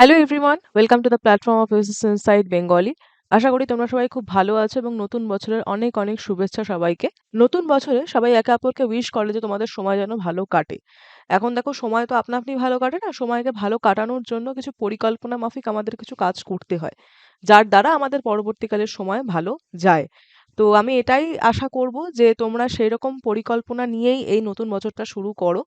Hello everyone welcome to the platform of inside Bengali আশা করি তোমরা সবাই খুব ভালো আছো এবং নতুন বছরের অনেক অনেক শুভেচ্ছা সবাইকে। নতুন বছরে সবাই একে অপরকে উইশ করে যে তোমাদের সময় যেন ভালো কাটে। এখন দেখো, সময় তো আপনা আপনি ভালো কাটে না, সময়কে ভালো কাটানোর জন্য কিছু পরিকল্পনা মাফিক আমাদের কিছু কাজ করতে হয়, যার দ্বারা আমাদের পরবর্তীকালের সময় ভালো যায়। তো আমি এটাই আশা করব যে তোমরা সেই রকম পরিকল্পনা নিয়েই এই নতুন বছরটা শুরু করো,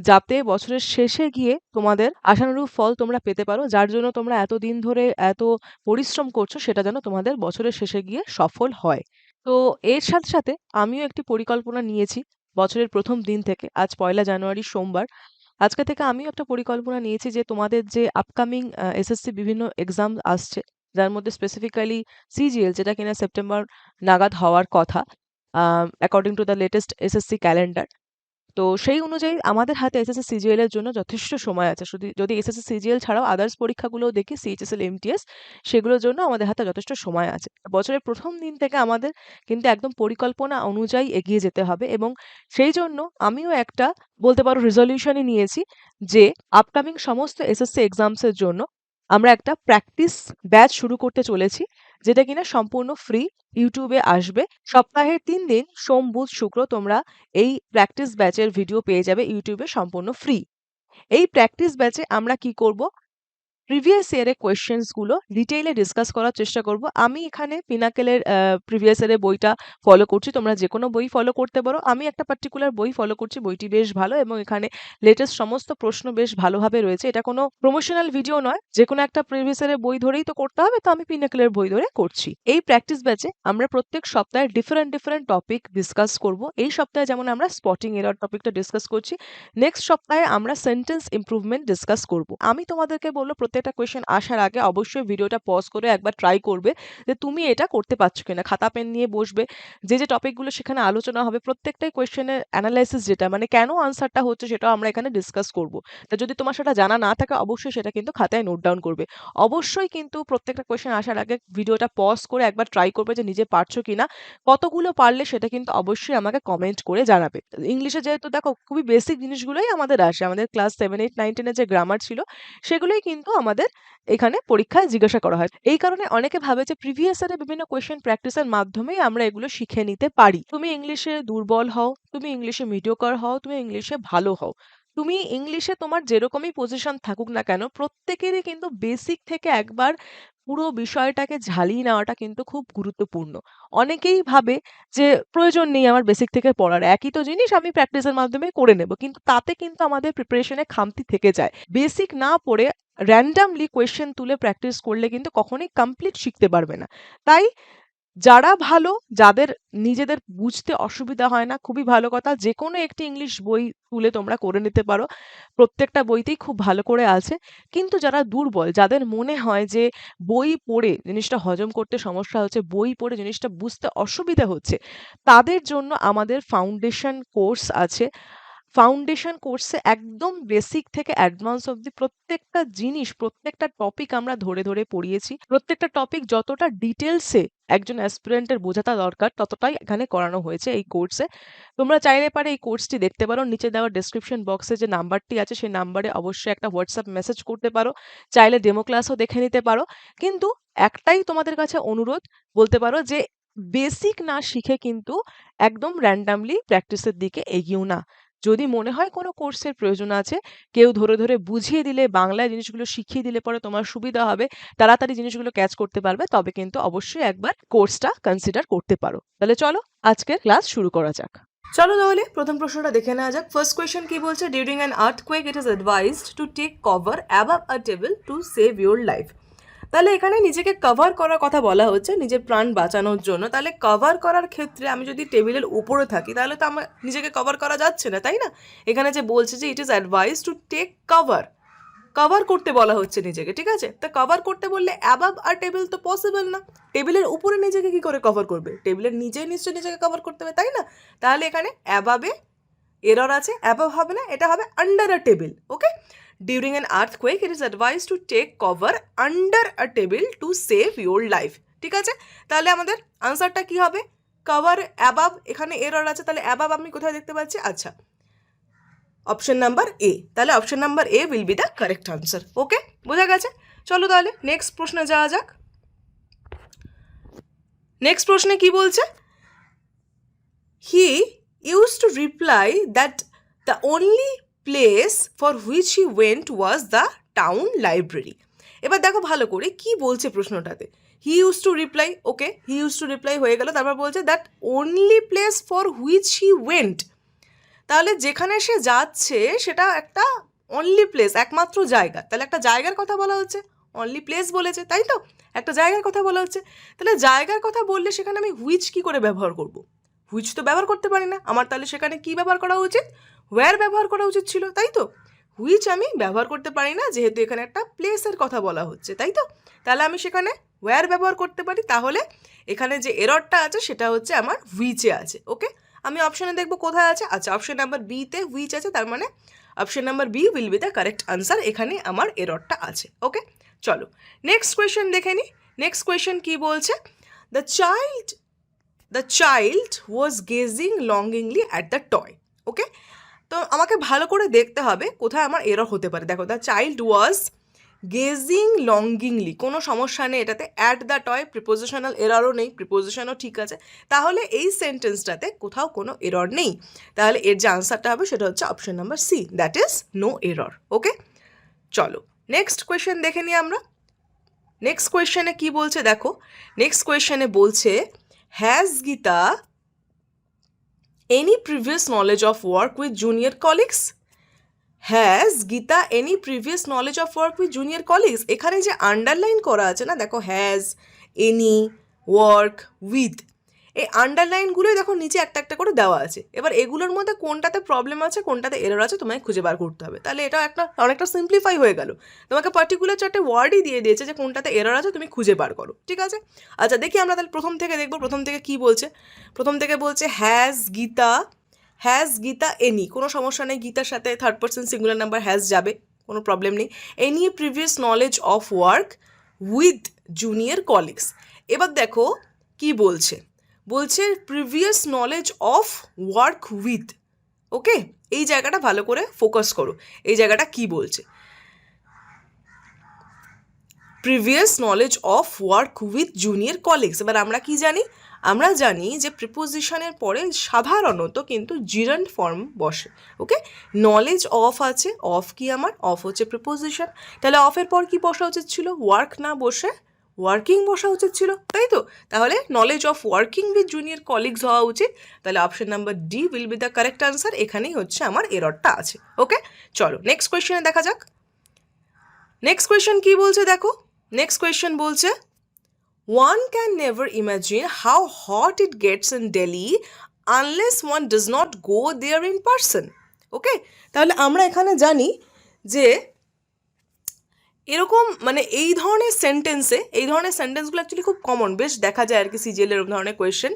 যাতে বছরের শেষে গিয়ে তোমাদের আশানুরূপ ফল তোমরা পেতে পারো, যার জন্য তোমরা এতদিন ধরে এত পরিশ্রম করছ, সেটা যেন তোমাদের বছরের শেষে গিয়ে সফল হয়। তো এর সাথে সাথে আমিও একটি পরিকল্পনা নিয়েছি বছরের প্রথম দিন থেকে, আজ পয়লা জানুয়ারি সোমবার। আজকে থেকে আমিও একটা পরিকল্পনা নিয়েছি যে তোমাদের যে আপকামিং এসএসসি বিভিন্ন এক্সাম আসছে যার মধ্যে স্পেসিফিক্যালি সিজিএল যেটা কিনা সেপ্টেম্বর নাগাদ হওয়ার কথা according to the latest SSC calendar তো সেই অনুযায়ী আমাদের হাতে এসএসসি সিজিএল এর জন্য যথেষ্ট সময় আছে। শুধু, যদি এসএসসি সিজিএল ছাড়াও আদার্স পরীক্ষাগুলোও দেখি সিএইচএসএল এমটিএস সেগুলোর জন্য আমাদের হাতে যথেষ্ট সময় আছে। বছরের প্রথম দিন থেকে আমাদের কিন্তু একদম পরিকল্পনা অনুযায়ী এগিয়ে যেতে হবে এবং সেই জন্য আমিও একটা বলতে পারো রেজলিউশনই নিয়েছি যে আপকামিং সমস্ত এসএসসি এক্সামসের জন্য আমরা একটা প্র্যাকটিস ব্যাচ শুরু করতে চলেছি, যেটা কিনা সম্পূর্ণ ফ্রি ইউটিউবে আসবে। সপ্তাহের তিন দিন, সোম, বুধ, শুক্র তোমরা এই প্র্যাকটিস ব্যাচের ভিডিও পেয়ে যাবে ইউটিউবে সম্পূর্ণ ফ্রি এই প্র্যাকটিস ব্যাচে আমরা কি করব? প্রিভিয়াস ইয়ারের কোয়েশ্চেন্সগুলো ডিটেইলে ডিসকাস করার চেষ্টা করব। আমি এখানে পিনাকেলের প্রিভিয়াস ইয়ারের বইটা ফলো করছি। তোমরা যে কোনো বই ফলো করতে পারো। আমি একটা পার্টিকুলার বই ফলো করছি। বইটি বেশ ভালো এবং এখানে লেটেস্ট সমস্ত প্রশ্ন বেশ ভালোভাবে রয়েছে। এটা কোনো প্রমোশনাল ভিডিও নয়। যে কোনো একটা প্রিভিয়াস ইয়ারের বই ধরেই তো করতে হবে, তো আমি পিনাকেলের বই ধরে করছি। এই প্র্যাকটিস ব্যাচে আমরা প্রত্যেক সপ্তাহে ডিফারেন্ট ডিফারেন্ট টপিক ডিসকাস করব। এই সপ্তাহে যেমন আমরা স্পটিং এরর টপিকটা ডিসকাস করছি নেক্সট সপ্তাহে আমরা সেন্টেন্স ইম্প্রুভমেন্ট ডিসকাস করব। আমি তোমাদেরকে বলব প্রত্যেকটা কোয়েশ্চেন আসার আগে অবশ্যই ভিডিওটা পজ করে একবার ট্রাই করবে যে তুমি এটা করতে পারছ কিনা। খাতা পেন নিয়ে বসবে। যে যে টপিকগুলো সেখানে আলোচনা হবে, প্রত্যেকটাই কোয়েশ্চেনের অ্যানালাইসিস যেটা মানে কেন আনসারটা হচ্ছে সেটাও আমরা এখানে ডিসকাস করব। তা যদি তোমার সেটা জানা না থাকে, অবশ্যই সেটা কিন্তু খাতায় নোট ডাউন করবে। অবশ্যই কিন্তু প্রত্যেকটা কোয়েশ্চেন আসার আগে ভিডিওটা পজ করে একবার ট্রাই করবে যে নিজে পারছ কিনা। কতগুলো পারলে সেটা কিন্তু অবশ্যই আমাকে কমেন্ট করে জানাবে। ইংলিশে যেহেতু দেখো, খুবই বেসিক জিনিসগুলোই আমাদের আসে। আমাদের ক্লাস সেভেন এইট নাইন টেনের যে গ্রামার ছিল, সেগুলোই কিন্তু আমাদের এখানে পরীক্ষায় জিজ্ঞাসা করা হয়। এই কারণে অনেকে ভাবে যে প্রিভিয়াস ইয়ারে বিভিন্ন কোয়েশ্চেন প্র্যাকটিসের মাধ্যমেই আমরা এগুলো শিখে নিতে পারি। তুমি ইংলিশে দুর্বল হও, তুমি ইংলিশে মিডিওকার হও, তুমি ইংলিশে ভালো হও। তুমি ইংলিশে তোমার যেরকমই পজিশন থাকুক না কেন, প্রত্যেকেরই কিন্তু বেসিক থেকে একবার পুরো বিষয়টাকে ঝালিয়ে নেওয়াটা কিন্তু খুব গুরুত্বপূর্ণ। অনেকেই ভাবে যে প্রয়োজন নেই আমার বেসিক থেকে পড়ার। একই তো জিনিস আমি প্র্যাকটিসের মাধ্যমে করে নেব। কিন্তু তাতে কিন্তু আমাদের প্রিপারেশনে খামতি থেকে যায়। বেসিক না পড়ে র্যান্ডামলি কোয়েশ্চেন তুলে প্র্যাকটিস করলে কিন্তু কখনোই কমপ্লিট শিখতে পারবে না। তাই যারা ভালো, যাদের নিজেদের বুঝতে অসুবিধা হয় না, খুবই ভালো কথা। যে কোনো একটি ইংলিশ বই তুলে তোমরা করে নিতে পারো। প্রত্যেকটা বইতেই খুব ভালো করে আছে। কিন্তু যারা দুর্বল, যাদের মনে হয় যে বই পড়ে জিনিসটা হজম করতে সমস্যা হচ্ছে, বই পড়ে জিনিসটা বুঝতে অসুবিধা হচ্ছে, তাদের জন্য আমাদের ফাউন্ডেশন কোর্স আছে। ফাউন্ডেশন কোর্সে একদম বেসিক থেকে অ্যাডভান্স অবধি প্রত্যেকটা জিনিস, প্রত্যেকটা টপিক আমরা ধরে ধরে পড়িয়েছি। প্রত্যেকটা টপিক যতটা ডিটেলসে একজন অ্যাসপিরেন্টের বোঝাটা দরকার, ততটাই এখানে করানো হয়েছে এই কোর্সে তোমরা চাইলে পারে এই কোর্সটি দেখতে পারো, নিচে দেওয়া ডেসক্রিপশন বক্সে যে নাম্বারটি আছে, সেই নাম্বারে অবশ্যই একটা হোয়াটসঅ্যাপ মেসেজ করতে পারো। চাইলে ডেমো ক্লাসও দেখে নিতে পারো। কিন্তু একটাই তোমাদের কাছে অনুরোধ, বলতে পারো যে বেসিক না শিখে কিন্তু একদম র্যান্ডামলি প্র্যাকটিসের দিকে এগিয়েও না। যদি মনে হয় কোনো কোর্সের প্রয়োজন আছে, কেউ ধরে ধরে বুঝিয়ে দিলে, বাংলায় জিনিসগুলো শিখিয়ে দিলে পরে তোমার সুবিধা হবে, তাড়াতাড়ি জিনিসগুলো ক্যাচ করতে পারবে, তবে কিন্তু অবশ্যই একবার কোর্সটা কনসিডার করতে পারো। তাহলে চলো, আজকের ক্লাস শুরু করা যাক। চলো তাহলে প্রথম প্রশ্নটা দেখে নেওয়া যাক। ফার্স্ট কোয়েশ্চেন কি বলছে? During an earthquake it is advised to take cover above a table to save your life তাহলে এখানে নিজেকে কভার করার কথা বলা হচ্ছে, নিজের প্রাণ বাঁচানোর জন্য। তাহলে কভার করার ক্ষেত্রে আমি যদি টেবিলের উপরে থাকি, তাহলে তো আমার নিজেকে কভার করা যাচ্ছে না, তাই না? এখানে যে বলছে যে it is advise to take cover cover করতে বলা হচ্ছে নিজেকে, ঠিক আছে? তা কভার করতে বললে অ্যাবাব আর টেবিল তো পসিবল না। টেবিলের উপরে নিজেকে কি করে কভার করবে? টেবিলের নিচে নিশ্চয়ই নিজেকে কভার করতে হবে, তাই না? তাহলে এখানে অ্যাবাবে এরর আছে অ্যাবাব হবে না, এটা হবে under a table okay during an earthquake it is advise to take cover under a table to save your life ঠিক আছে? তাহলে আমাদের আনসারটা কি হবে? কভার অ্যাবাব এখানে এরর আছে, তাহলে অ্যাবাব আমি কোথায় দেখতে পাচ্ছি? আচ্ছা। অপশন নাম্বার এ তাহলে option number A will be the correct answer okay বোঝা গেছে? চলো তাহলে নেক্সট প্রশ্নে যাওয়া যাক। নেক্সট প্রশ্নে কি বলছে? He use to reply that the only place for which he went was the town library এবার দেখো ভালো করে কি বলছে প্রশ্নটাতে। He use to reply okay he use to reply হয়ে গেল, তারপর বলছে that only place for which he went তাহলে যেখানে সে যাচ্ছে, সেটা একটা অনলি প্লেস একমাত্র জায়গা। তাহলে একটা জায়গার কথা বলা হচ্ছে অনলি প্লেস বলেছে, তাই তো? একটা জায়গার কথা বলা হচ্ছে। তাহলে জায়গার কথা বললে সেখানে আমি হুইচ কি করে ব্যবহার করব? হুইচ তো ব্যবহার করতে পারি না। আমার তাহলে সেখানে কি ব্যবহার করা উচিত? ওয়্যার ব্যবহার করা উচিত ছিল, তাই তো? হুইচ আমি ব্যবহার করতে পারি না, যেহেতু এখানে একটা প্লেসের কথা বলা হচ্ছে, তাই তো? তাহলে আমি সেখানে ওয়্যার ব্যবহার করতে পারি, তাহলে এখানে যে এররটা আছে, সেটা হচ্ছে আমার হুইচে আছে ওকে আমি অপশানে দেখব কোথায় আছে আচ্ছা অপশন নাম্বার বিতে হুইচ আছে, তার মানে option number B will be the correct answer এখানে আমার এররটা আছে ওকে চলো নেক্সট কোয়েশ্চেন দেখে নিই নেক্সট কোয়েশ্চেন কী বলছে? The child the child was gazing longingly at the toy okay তো আমাকে ভালো করে দেখতে হবে কোথায় আমার এরর হতে পারে। দেখো the child was gazing longingly কোনো সমস্যা নেই এটাতে। অ্যাট দ্য টয় প্রিপোজিশনাল এররও নেই প্রিপোজিশনও ঠিক আছে। তাহলে এই সেন্টেন্সটাতে কোথাও কোনো এরর নেই। তাহলে এর যে আনসারটা হবে সেটা হচ্ছে option number C that is no error okay চলো নেক্সট কোয়েশ্চেন দেখে নিই আমরা। নেক্সট কোয়েশ্চেনে কি বলছে? দেখো নেক্সট কোয়েশ্চেনে বলছে has Geeta any previous knowledge of work with junior colleagues has Geeta any previous knowledge of work with junior colleagues এখানে যে আন্ডারলাইন করা আছে না, দেখো হ্যাজ এনি ওয়ার্ক উইথ এই আন্ডারলাইনগুলোই দেখো নিচে একটা একটা করে দেওয়া আছে। এবার এগুলোর মধ্যে কোনটাতে প্রবলেম আছে, কোনটাতে এরর আছে, তোমায় খুঁজে বার করতে হবে। তাহলে এটা একটা অনেকটা সিম্পলিফাই হয়ে গেল। তোমাকে পার্টিকুলার চারটে ওয়ার্ডই দিয়ে দিয়েছে যে কোনটাতে এরর আছে, তুমি খুঁজে বার করো, ঠিক আছে? আচ্ছা দেখি আমরা তাহলে প্রথম থেকে দেখব, প্রথম থেকে কি বলছে? প্রথম থেকে বলছে has Geeta has Geeta any কোনো সমস্যা নেই, গীতার সাথে third person singular number has যাবে, কোনো প্রবলেম নেই। Any previous knowledge of work with junior colleagues এবার দেখো কি বলছে। বলছে previous knowledge of work with okay এই জায়গাটা ভালো করে ফোকাস করো। এই জায়গাটা কি বলছে? Previous knowledge of work with junior colleagues এবার আমরা কি জানি? আমরা জানি যে প্রিপোজিশনের পরে সাধারণত কিন্তু জিরান্ড ফর্ম বসে। ওকে নলেজ অফ আছে অফ কি আমার? অফ হচ্ছে প্রিপোজিশন তাহলে অফের পর কি বসা উচিত ছিল? ওয়ার্ক না বসে ওয়ার্কিং বসা উচিত ছিল, তাই তো? তাহলে knowledge of working with junior colleagues হওয়া উচিত। তাহলে option number D will be the correct answer এখানেই হচ্ছে আমার এররটা আছে ওকে চলো নেক্সট কোয়েশ্চেনে দেখা যাক। নেক্সট কোয়েশ্চেন কি বলছে দেখো? নেক্সট কোয়েশ্চেন বলছে one can never imagine how hot it gets in Delhi unless one does not go there in person. Okay তাহলে আমরা এখানে জানি যে এরকম মানে এই ধরনের সেন্টেন্সে এই ধরনের সেন্টেন্সগুলো অ্যাকচুয়ালি খুব কমন বেশ দেখা যায় আর কি সিজিএল এরকম ধরনের কোয়েশ্চেন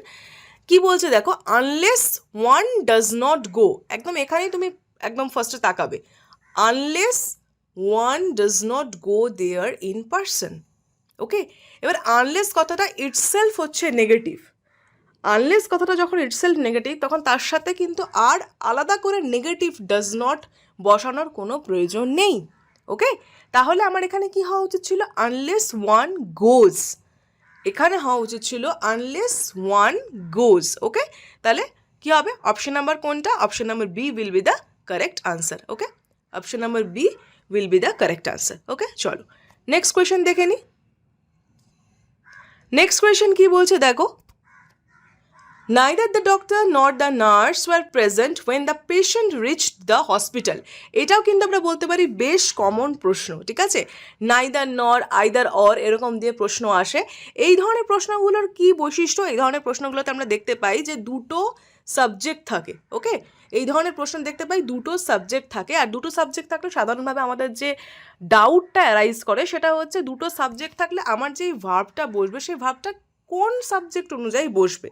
কি বলছে দেখো? Unless one does not go একদম এখানেই তুমি একদম ফার্স্টে তাকাবে। Unless one does not go there in person okay? এবার আনলেস কথাটা ইটসেলফ হচ্ছে নেগেটিভ আনলেস কথাটা যখন ইটসেলফ নেগেটিভ তখন তার সাথে কিন্তু আর আলাদা করে নেগেটিভ ডাজ নট বসানোর কোনো প্রয়োজন নেই। ওকে তাহলে আমার এখানে কি হওয়া উচিত ছিল? আনলেস ওয়ান গোজ এখানে হওয়া উচিত ছিল আনলেস ওয়ান গোজ ওকে তাহলে কি হবে? অপশন নাম্বার কোনটা? Option number B will be the correct answer okay option number B will be the correct answer okay চলো। নেক্সট কোয়েশ্চেন দেখে নিই নেক্সট কোয়েশ্চেন কি বলছে? দেখো। Neither the doctor not the nurse were present when the patient reach the hospital এটাও কিন্তু আমরা বলতে পারি বেশ কমন প্রশ্ন, ঠিক আছে? নাইদার নর আইদার অর এরকম দিয়ে প্রশ্ন আসে। এই ধরনের প্রশ্নগুলোর কি বৈশিষ্ট্য? এই ধরনের প্রশ্নগুলোতে আমরা দেখতে পাই যে দুটো সাবজেক্ট থাকে ওকে এই ধরনের প্রশ্ন দেখতে পাই দুটো সাবজেক্ট থাকে। আর দুটো সাবজেক্ট থাকলে সাধারণভাবে আমাদের যে ডাউটটা অ্যারাইজ করে, সেটা হচ্ছে দুটো সাবজেক্ট থাকলে আমার যেই ভার্বটা বসবে, সেই ভার্বটা কোন সাবজেক্ট অনুযায়ী বসবে?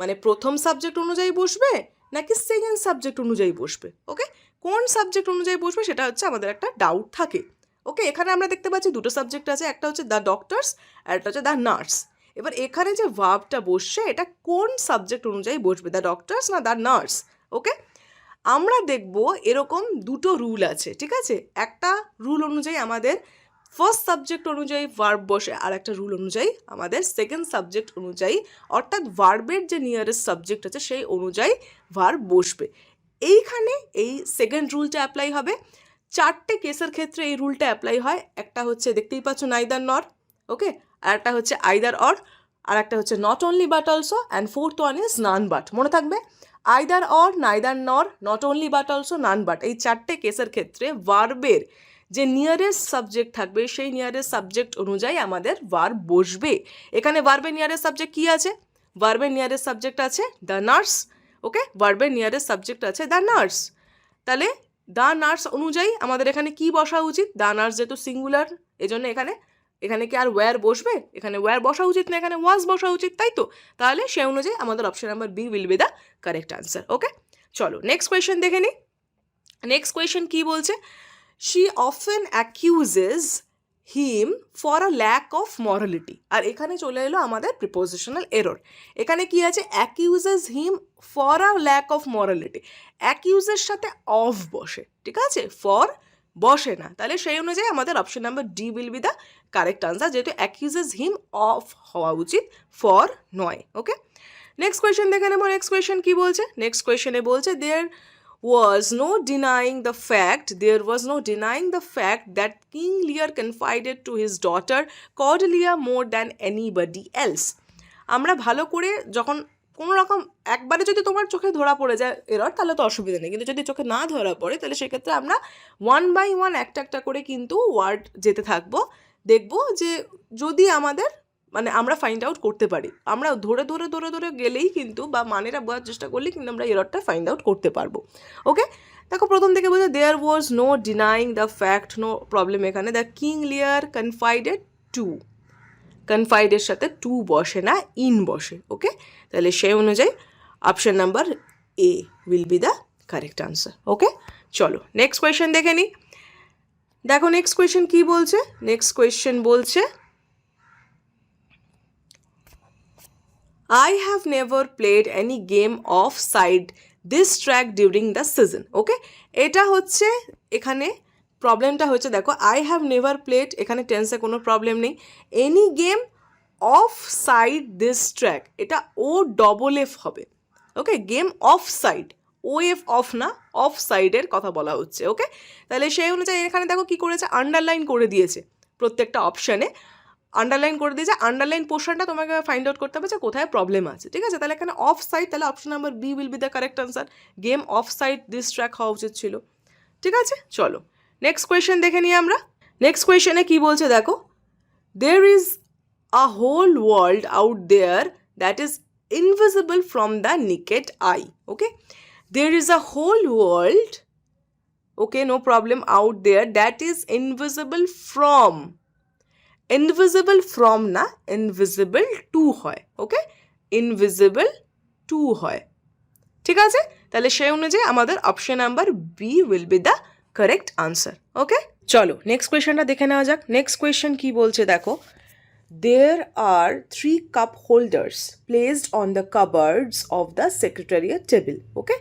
মানে প্রথম সাবজেক্ট অনুযায়ী বসবে নাকি সেকেন্ড সাবজেক্ট অনুযায়ী বসবে? ওকে কোন সাবজেক্ট অনুযায়ী বসবে সেটা হচ্ছে আমাদের একটা ডাউট থাকে। ওকে এখানে আমরা দেখতে পাচ্ছি দুটো সাবজেক্ট আছে, একটা হচ্ছে দ্য ডক্টরস আর একটা হচ্ছে দ্য নার্স এবার এখানে যে ভাবটা বসছে, এটা কোন সাবজেক্ট অনুযায়ী বসবে? দ্য ডক্টরস না দ্য নার্স ওকে আমরা দেখব এরকম দুটো রুল আছে, ঠিক আছে? একটা রুল অনুযায়ী আমাদের ফার্স্ট সাবজেক্ট অনুযায়ী ভার্ব বসে আর একটা রুল অনুযায়ী, আমাদের সেকেন্ড সাবজেক্ট অনুযায়ী, অর্থাৎ ভার্বের যে নিয়ারেস্ট সাবজেক্ট আছে, সেই অনুযায়ী ভার্ব বসবে। এইখানে এই সেকেন্ড রুলটা অ্যাপ্লাই হবে। চারটে কেসের ক্ষেত্রে এই রুলটা অ্যাপ্লাই হয়। একটা হচ্ছে দেখতেই পাচ্ছ নাইদার নর ওকে আর একটা হচ্ছে আইদার অর আর একটা হচ্ছে not only but also and fourth one is none but মনে থাকবে? Either or neither nor not only but also none but এই চারটে কেসের ক্ষেত্রে ভার্বের যে নিয়ারেস্ট সাবজেক্ট থাকবে, সেই নিয়ারেস্ট সাবজেক্ট অনুযায়ী আমাদের ভার্ব বসবে। এখানে ভার্বের নিয়ারেস্ট সাবজেক্ট কী আছে? ভার্বের নিয়ারেস্ট সাবজেক্ট আছে দ্য নার্স ওকে ভার্বের নিয়ারেস্ট সাবজেক্ট আছে দ্য নার্স তাহলে দ্য নার্স অনুযায়ী আমাদের এখানে কি বসা উচিত? দ্য নার্স যেহেতু সিঙ্গুলার এজন্য এখানে এখানে কি আর ওয়্যার বসবে? এখানে ওয়্যার বসা উচিত না, এখানে ওয়াজ বসা উচিত, তাই তো? তাহলে সে অনুযায়ী আমাদের option number B will be the correct answer okay চলো নেক্সট কোয়েশ্চেন দেখে নিই নেক্সট কোয়েশ্চেন কী বলছে? She often accuses him for a lack of morality আর এখানে চলে এলো আমাদের প্রিপোজিশনাল এরর এখানে কি আছে? Accuses him for a lack of morality অ্যাকিউজের সাথে অফ বসে, ঠিক আছে? ফর বসে না। তাহলে সেই অনুযায়ী আমাদের option number D will be the correct answer যেহেতু অ্যাকিউজেস হিম অফ হওয়া উচিত ফর নয় ওকে নেক্সট কোয়েশ্চেন দেখে নেব। নেক্সট কোয়েশ্চেন কী বলছে? নেক্সট কোয়েশ্চেনে বলছে দেয়ার was no denying the fact, there was no denying the fact that king lear confided to his daughter cordelia more than anybody else. আমরা ভালো করে যখন কোনো রকম একবারে যদি তোমার চোখে ধরা পড়ে যায় এরর তাহলে তো অসুবিধা নেই। কিন্তু যদি চোখে না ধরা পড়ে, তাহলে সেক্ষেত্রে আমরা ওয়ান বাই ওয়ান একটা একটা করে কিন্তু ওয়ার্ড যেতে থাকব। দেখব যে যদি আমাদের মানে আমরা ফাইন্ড আউট করতে পারি। আমরা ধরে ধরে ধরে ধরে গেলেই কিন্তু বা মানেরা বোঝার চেষ্টা করলেই কিন্তু আমরা এররটা ফাইন্ড আউট করতে পারব। ওকে দেখো, প্রথম থেকে বলছে there was no denying the fact no problem এখানে। The King Lear confided to কনফাইডের সাথে টু বসে না ইন বসে। ওকে তাহলে সেই অনুযায়ী option number A will be the correct answer okay চলো নেক্সট কোয়েশ্চেন দেখে নিই দেখো নেক্সট কোয়েশ্চেন কী বলছে? নেক্সট কোয়েশ্চেন বলছে I have never played any game of side this track during the season okay এটা হচ্ছে এখানে প্রবলেমটা হচ্ছে, দেখো আই হ্যাভ নেভার প্লেড এখানে টেন্সে কোনো প্রবলেম নেই। Any game of side this track এটা ও ডবল এফ হবে okay game of side O F of না অফ সাইডের কথা বলা হচ্ছে ওকে তাহলে সেই অনুযায়ী এখানে দেখো কি করেছে আন্ডারলাইন করে দিয়েছে প্রত্যেকটা অপশানে আন্ডারলাইন করে দিয়েছে আন্ডারলাইন পোর্শনটা তোমাকে ফাইন্ড আউট করতে হবে যে কোথায় প্রবলেম আছে, ঠিক আছে? তাহলে এখানে অফ সাইড তাহলে option number B will be the correct answer game off side this track হওয়া উচিত ছিল, ঠিক আছে? চলো নেক্সট কোয়েশ্চেন দেখে নিই আমরা। নেক্সট কোয়েশ্চেনে কি বলছে দেখো there is a whole world out there that is invisible from the naked eye okay there is a whole world okay, no problem out there that is invisible from invisible from না invisible to হয় okay invisible to হয় ঠিক আছে? তাহলে সেই অনুযায়ী আমাদের option number B will be the correct answer okay চলো নেক্সট কোয়েশ্চেনটা দেখে নেওয়া যাক। নেক্সট কোয়েশ্চেন কি বলছে দেখো? There are three cup holders placed on the cupboards of the secretariat table okay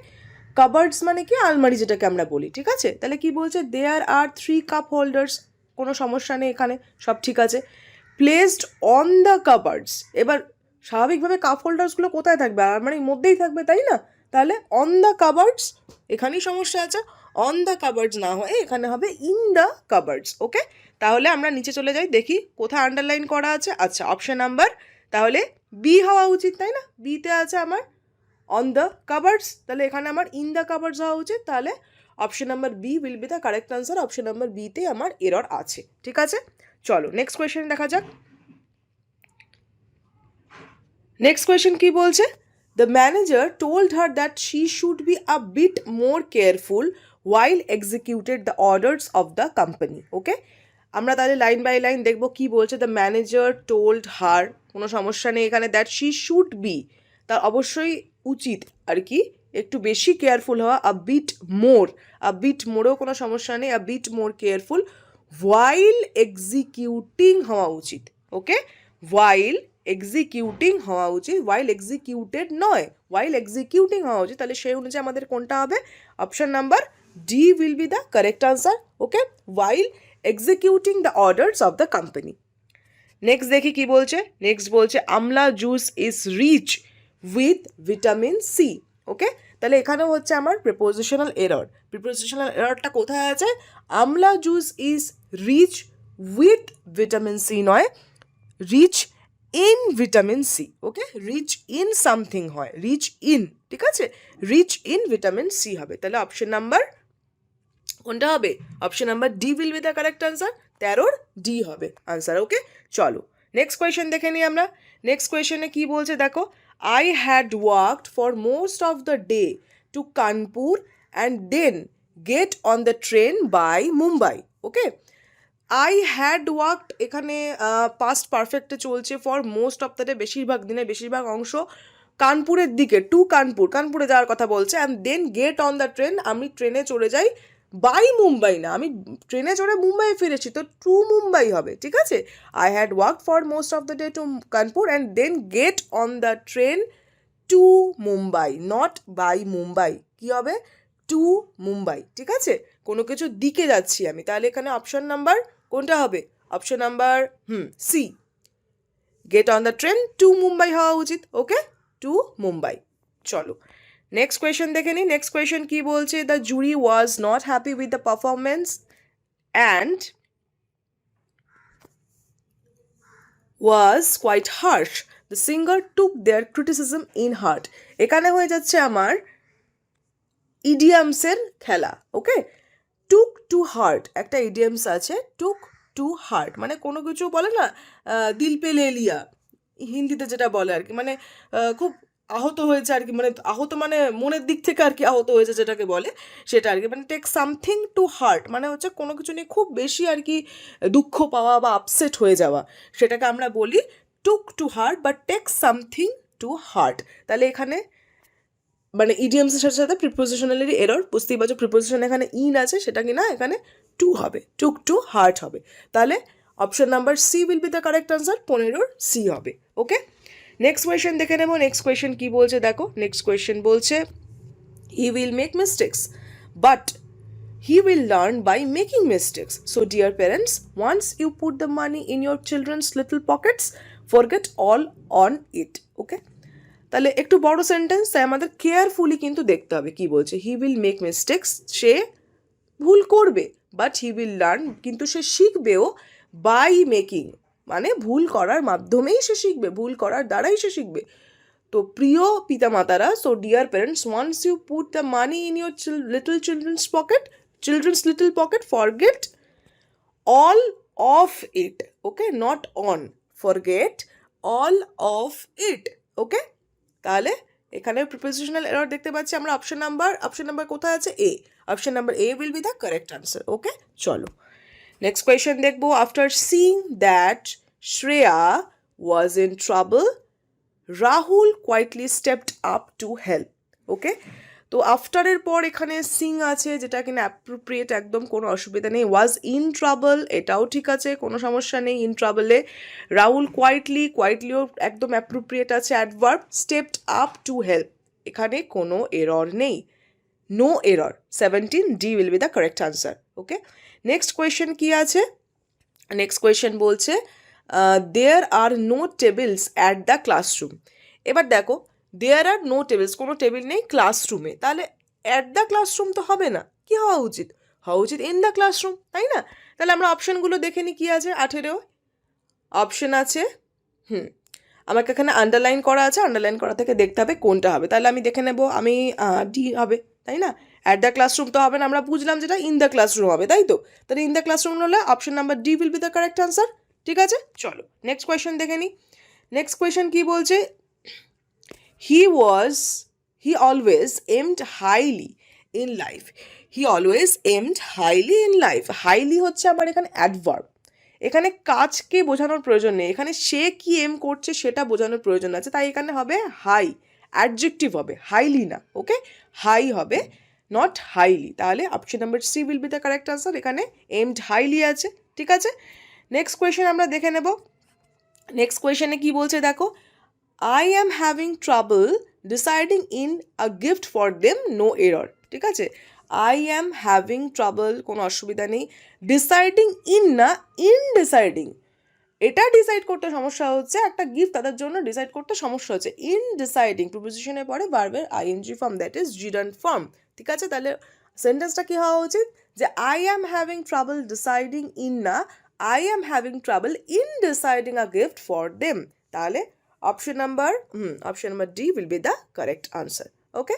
cupboards মানে কি? আলমারি যেটাকে আমরা বলি, ঠিক আছে? তাহলে কি বলছে? There are three cup holders কোনো সমস্যা নেই এখানে, সব ঠিক আছে। প্লেসড অন দ্য কাবার্ডস এবার স্বাভাবিকভাবে কাপ হোল্ডার্সগুলো কোথায় থাকবে? আলমারির মধ্যেই থাকবে, তাই না? তাহলে অন দ্য কাবার্ডস এখানেই সমস্যা আছে। অন দ্য কাবার্ডস না হয়ে এখানে হবে ইন দ্য কাবার্ডস ওকে তাহলে আমরা নিচে চলে যাই, দেখি কোথায় আন্ডারলাইন করা আছে। আচ্ছা অপশন নাম্বার তাহলে বি হওয়া উচিত, তাই না? বিতে আছে আমার অন দ্য কাবার্ডস তাহলে এখানে আমার ইন দ্য কাবার্ডস হওয়া উচিত। তাহলে option number B will be the correct answer option number বিতে আমার এরর আছে। ঠিক আছে? চলো নেক্সট কোয়েশ্চেন দেখা যাক। নেক্সট কোয়েশ্চেন কি বলছে? The manager told her that she should be a bit more careful while executed the orders of the company okay আমরা তাহলে লাইন বাই লাইন দেখব কি বলছে। দ্য ম্যানেজার টোল্ড হার কোনো সমস্যা নেই এখানে দ্যাট শি শুড বি তার অবশ্যই উচিত আর কি একটু বেশি কেয়ারফুল হওয়া আ বিট মোর আ বিট মোরেও কোনো সমস্যা নেই a bit more careful while executing হওয়া উচিত ওকে ওয়াইল এক্সিকিউটিং হওয়া উচিত ওয়াইল এক্সিকিউটেড নয় ওয়াইল এক্সিকিউটিং হওয়া উচিত, তাহলে সেই অনুযায়ী আমাদের কোনটা হবে? Option number D will be the correct answer okay while executing the orders of the company next দেখি কি বলছে? নেক্সট বলছে amla juice is rich with vitamin C okay তাহলে এখানেও হচ্ছে আমার প্রিপোজিশনাল এরর প্রিপোজিশনাল এররটা কোথায় আছে? Amla juice is rich with vitamin C নয় rich in vitamin C okay rich in something হয় রিচ ইন ঠিক আছে? রিচ ইন ভিটামিন সি হবে। তাহলে অপশন নাম্বার কোনটা হবে? Option number D will be the correct answer তেরোর D হবে। আনসার ওকে চলো নেক্সট কোয়েশ্চেন দেখে নিই আমরা। নেক্সট কোয়েশ্চেনে কি বলছে? দেখো I had worked for most of the day to Kanpur and then get on the train by Mumbai okay I had worked এখানে পাস্ট পারফেক্টে চলছে for most of the day বেশিরভাগ দিনে, বেশিরভাগ অংশ কানপুরের দিকে টু কানপুর কানপুরে যাওয়ার কথা বলছে and then get on the train আমি ট্রেনে চলে যাই বাই মুম্বাই না, আমি ট্রেনে চড়ে মুম্বাই ফিরেছি, তো টু মুম্বাই হবে, ঠিক আছে? I had work for most of the day to Kanpur and then get on the train to Mumbai not by Mumbai কী হবে? টু মুম্বাই ঠিক আছে? কোনো কিছু দিকে যাচ্ছি আমি, তাহলে এখানে অপশন নাম্বার কোনটা হবে? Option number hmm C get on the train to Mumbai হওয়া উচিত ওকে টু মুম্বাই চলো। নেক্সট কোয়েশন দেখে নিই। নেক্সট কোয়েশন কি বলছে? The jury was not happy with the performance and was quite harsh the singer took their criticism in heart এখানে হয়ে যাচ্ছে আমার ইডিয়ামসের খেলা ওকে টুক টু হার্ট একটা ইডিয়ামস আছে। টুক টু হার্ট মানে কোনো কিছু বলে না দিল পে লে লিয়া। হিন্দিতে যেটা বলে আর কি। মানে খুব আহত হয়েছে আর কি মানে আহত মানে মনের দিক থেকে আর কি আহত হয়েছে যেটাকে বলে, সেটা আর কি। মানে টেক সামথিং টু হার্ট মানে হচ্ছে কোনো কিছু নিয়ে খুব বেশি আর কি দুঃখ পাওয়া বা আপসেট হয়ে যাওয়া, সেটাকে আমরা বলি টুক টু হার্ট বা টেক সামথিং টু হার্ট তাহলে এখানে মানে ইডিএমসের সাথে সাথে প্রিপোজিশনালেরই এরর বুঝতেই পারছ প্রিপোজিশন এখানে ইন আছে, সেটা কি না, এখানে টু হবে টুক টু হার্ট হবে। তাহলে option number C will be the correct answer পনেরোর সি হবে ওকে নেক্সট কোয়েশ্চেন দেখে নেব নেক্সট কোয়েশ্চেন কী বলছে দেখো নেক্সট কোয়েশ্চেন বলছে he will make mistakes but he will learn by making mistakes. So, dear parents, once you put the money in your children's little pockets, forget all on it. Okay? তাহলে একটু বড় sentence তাই আমাদের carefully কিন্তু দেখতে হবে কি বলছে হি উইল মেক মিস্টেক্স সে ভুল করবে বাট হি উইল লার্ন কিন্তু সে শিখবেও বাই মেকিং মানে ভুল করার মাধ্যমেই সে শিখবে, ভুল করার দ্বারাই সে শিখবে। তো প্রিয় পিতামাতারা so dear parents once you put the money in your little children's pocket children's little pocket forget all of it okay not on forget all of it okay তাহলে এখানে প্রিপোজিশনাল এরর দেখতে পাচ্ছি আমরা অপশন নাম্বার অপশন নাম্বার কোথায় আছে? A option number A will be the correct answer okay চলো। Next question দেখব after seeing that Shreya was in trouble Rahul quietly stepped up to help okay তো আফটারের পর এখানে সিং আছে, যেটা কিনা অ্যাপ্রোপ্রিয়েট একদম কোনো অসুবিধা নেই। ওয়াজ ইন ট্রাবল এটাও ঠিক আছে, কোনো সমস্যা নেই ইন ট্রাবলে রাহুল কোয়াইটলি কোয়াইটলিও একদম অ্যাপ্রোপ্রিয়েট আছে adverb stepped up to help এখানে কোনো এরর নেই। No error seventeen D will be the correct answer okay next question কি আছে? নেক্সট কোয়েশ্চেন বলছে there are no tables at the classroom এবার দেখো দেয়ার আর নো টেবিলস কোনো table নেই ক্লাসরুমে তাহলে অ্যাট দ্য ক্লাসরুম তো হবে না। কি হওয়া উচিত? হওয়া উচিত ইন দ্য ক্লাসরুম তাই না? তাহলে আমরা অপশানগুলো দেখে নিই কী আছে আঠেরো। অপশন আছে, হুম, আমাকে এখানে আন্ডারলাইন করা আছে আন্ডারলাইন করা থেকে দেখতে হবে কোনটা হবে। তাহলে আমি দেখে নেব, আমি ডি হবে, তাই না? অ্যাট দ্য ক্লাসরুম তো হবে না, আমরা বুঝলাম যেটা ইন দ্য ক্লাসরুম হবে, তাই তো? তাহলে ইন দ্য ক্লাসরুম হলে option number D will be the correct answer ঠিক আছে? চলো নেক্সট কোয়েশ্চেন দেখে নিই নেক্সট কোয়েশ্চেন কী বলছে? He was he always aimed highly in life he always aimed highly in life highly হচ্ছে আমার এখানে অ্যাডভার্ব এখানে কাজকে বোঝানোর প্রয়োজন নেই। এখানে সে কি এম করছে সেটা বোঝানোর প্রয়োজন আছে। তাই এখানে হবে হাই অ্যাডজেক্টিভ হবে হাইলি না ওকে হাই হবে নট হাইলি তাহলে option number C will be the correct answer এখানে এমড হাইলি আছে। ঠিক আছে? নেক্সট কোয়েশ্চেন আমরা দেখে নেব। নেক্সট কোয়েশনে কি বলছে দেখো? I am having trouble deciding in a gift for them no error ঠিক আছে? আই অ্যাম হ্যাভিং ট্রাবল কোনো অসুবিধা নেই। ডিসাইডিং ইন না ইন ডিসাইডিং এটা ডিসাইড করতে সমস্যা হচ্ছে। একটা গিফট তাদের জন্য ডিসাইড করতে সমস্যা হচ্ছে। ইন ডিসাইডিং প্রিপোজিশনে পরে ভার্বের ING form that is gerund form ঠিক আছে? তাহলে সেন্টেন্সটা কী হওয়া উচিত? যে I am having trouble deciding in না I am having trouble in deciding a gift for them তাহলে option number hmm option number D will be the correct answer okay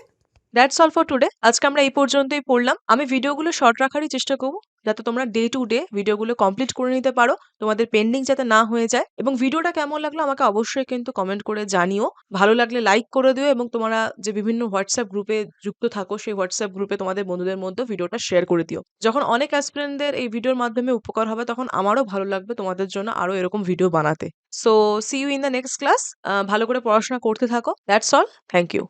that's all for today আজকে আমরা এই পর্যন্তই পড়লাম। আমি ভিডিওগুলো short রাখারই চেষ্টা করব, যাতে তোমরা ডে টু ডে ভিডিওগুলো কমপ্লিট করে নিতে পারো, তোমাদের পেন্ডিং যাতে না হয়ে যায়। এবং ভিডিওটা কেমন লাগল আমাকে অবশ্যই কিন্তু কমেন্ট করে জানিও। ভালো লাগলে লাইক করে দিও এবং তোমরা যে বিভিন্ন হোয়াটসঅ্যাপ গ্রুপে যুক্ত থাকো, সেই হোয়াটসঅ্যাপ গ্রুপে তোমাদের বন্ধুদের মধ্যে ভিডিওটা শেয়ার করে দিও। যখন অনেক অ্যাসপিরেন্টদের এই ভিডিওর মাধ্যমে উপকার হবে, তখন আমারও ভালো লাগবে তোমাদের জন্য আরও এরকম ভিডিও বানাতে। So see you in the next class ভালো করে পড়াশোনা করতে থাকো। That's all thank you